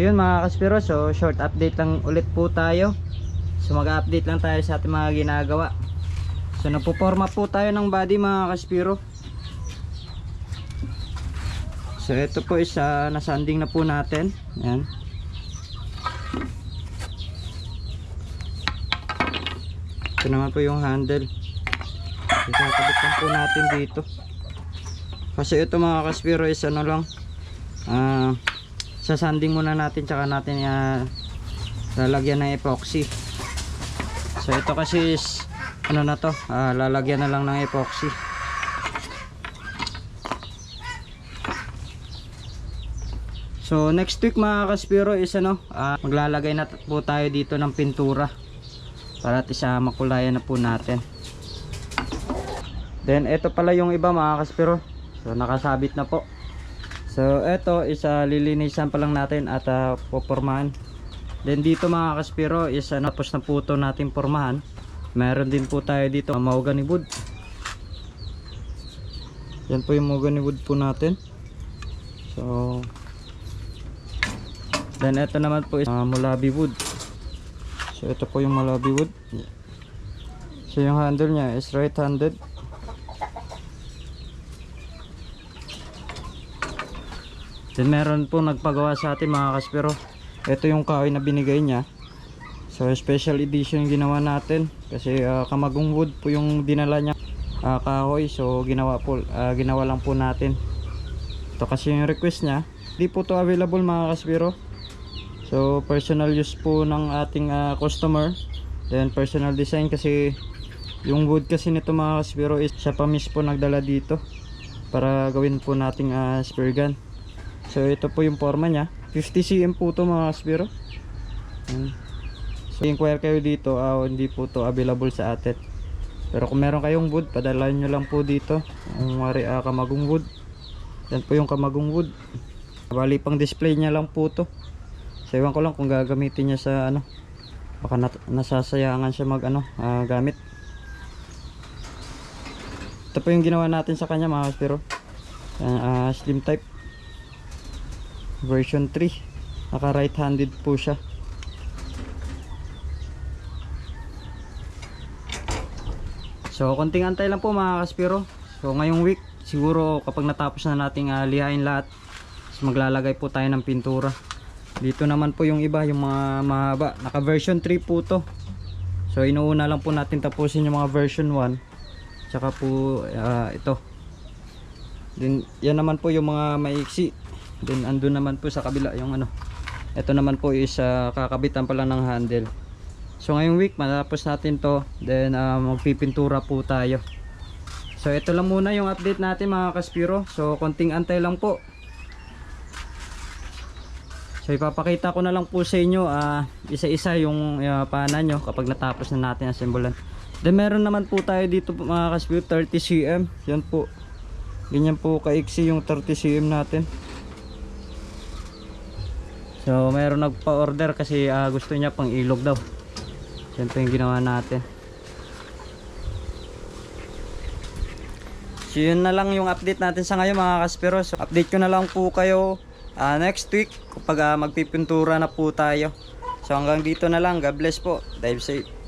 yun mga kaspiro, so short update lang ulit po tayo. So mag-update lang tayo sa ating mga ginagawa. So nagpo-forma po tayo ng body mga kaspiro. So ito po is uh, nasanding na po natin. Yan. Ito naman po yung handle. Itatabit lang po natin dito. Kasi ito mga kaspiro is ano lang. Ah, sasanding muna natin tsaka natin uh, lalagyan ng epoxy. So ito kasi is ano na to, ah, lalagyan na lang ng epoxy. So next week mga kaspiro is ano, ah, maglalagay na po tayo dito ng pintura para at isa makulayan na po natin. Then ito pala yung iba mga kaspiro. So nakasabit na po. So ito is uh, lilinisan pa lang natin at uh, popormahan. Then dito mga kaspiro is uh, napos na po ito natin pormahan. Meron din po tayo dito uh, mahogany wood. Yan po yung mahogany wood po natin. So Then ito naman po is uh, mulabi wood. So ito po yung mulabi wood. So yung handle niya is right handed. Then meron po nagpagawa sa atin mga kaspero. Ito yung kahoy na binigay niya. So special edition yung ginawa natin kasi ah, kamagong wood po yung dinala niya ah, kahoy. So ginawa po ah, ginawa lang po natin. Ito kasi yung request niya. Hindi po to available mga kaspero. So personal use po ng ating ah, customer. Then personal design kasi yung wood kasi nito mga kaspero is siya pa mismo nagdala dito para gawin po nating uh, spear gun. So ito po yung forma niya. 50 cm po to mga. Ayan. So inquire kayo dito, ah, hindi po to available sa atin. Pero kung meron kayong wood, padalain nyo lang po dito. Ang wari ah, kamagong wood. Yan po yung kamagong wood. Bali pang display niya lang po to. So ewan ko lang kung gagamitin niya sa ano. Baka nat- nasasayangan siya mag ano, ah, gamit. Ito po yung ginawa natin sa kanya mga kaspero. Yan, ah, slim type version 3 naka right handed po siya. So konting antay lang po mga kaspiro. So ngayong week siguro kapag natapos na nating uh, lihain lahat so maglalagay po tayo ng pintura. Dito naman po yung iba yung mga mahaba. Naka version 3 po to. So inuuna lang po natin tapusin yung mga version 1 tsaka po ah, ito. Din yan naman po yung mga maiksi Then andun naman po sa kabila yung ano. Ito naman po is uh, kakabitan pa lang ng handle. So ngayong week matapos natin to, then uh, magpipintura po tayo. So ito lang muna yung update natin mga kaspiro. So konting antay lang po. So ipapakita ko na lang po sa inyo uh, isa-isa yung uh, pana nyo kapag natapos na natin assemblean. Then meron naman po tayo dito mga kaspiro 30 cm. Yan po. Ganyan po kaiksi yung 30 cm natin. So mayroon nagpa-order kasi ah, gusto niya pang ilog daw. Siyempre yung ginawa natin. So yun na lang yung update natin sa ngayon mga kaspero. So update ko na lang po kayo ah, next week kapag ah, magpipintura na po tayo. So hanggang dito na lang. God bless po. Dive safe.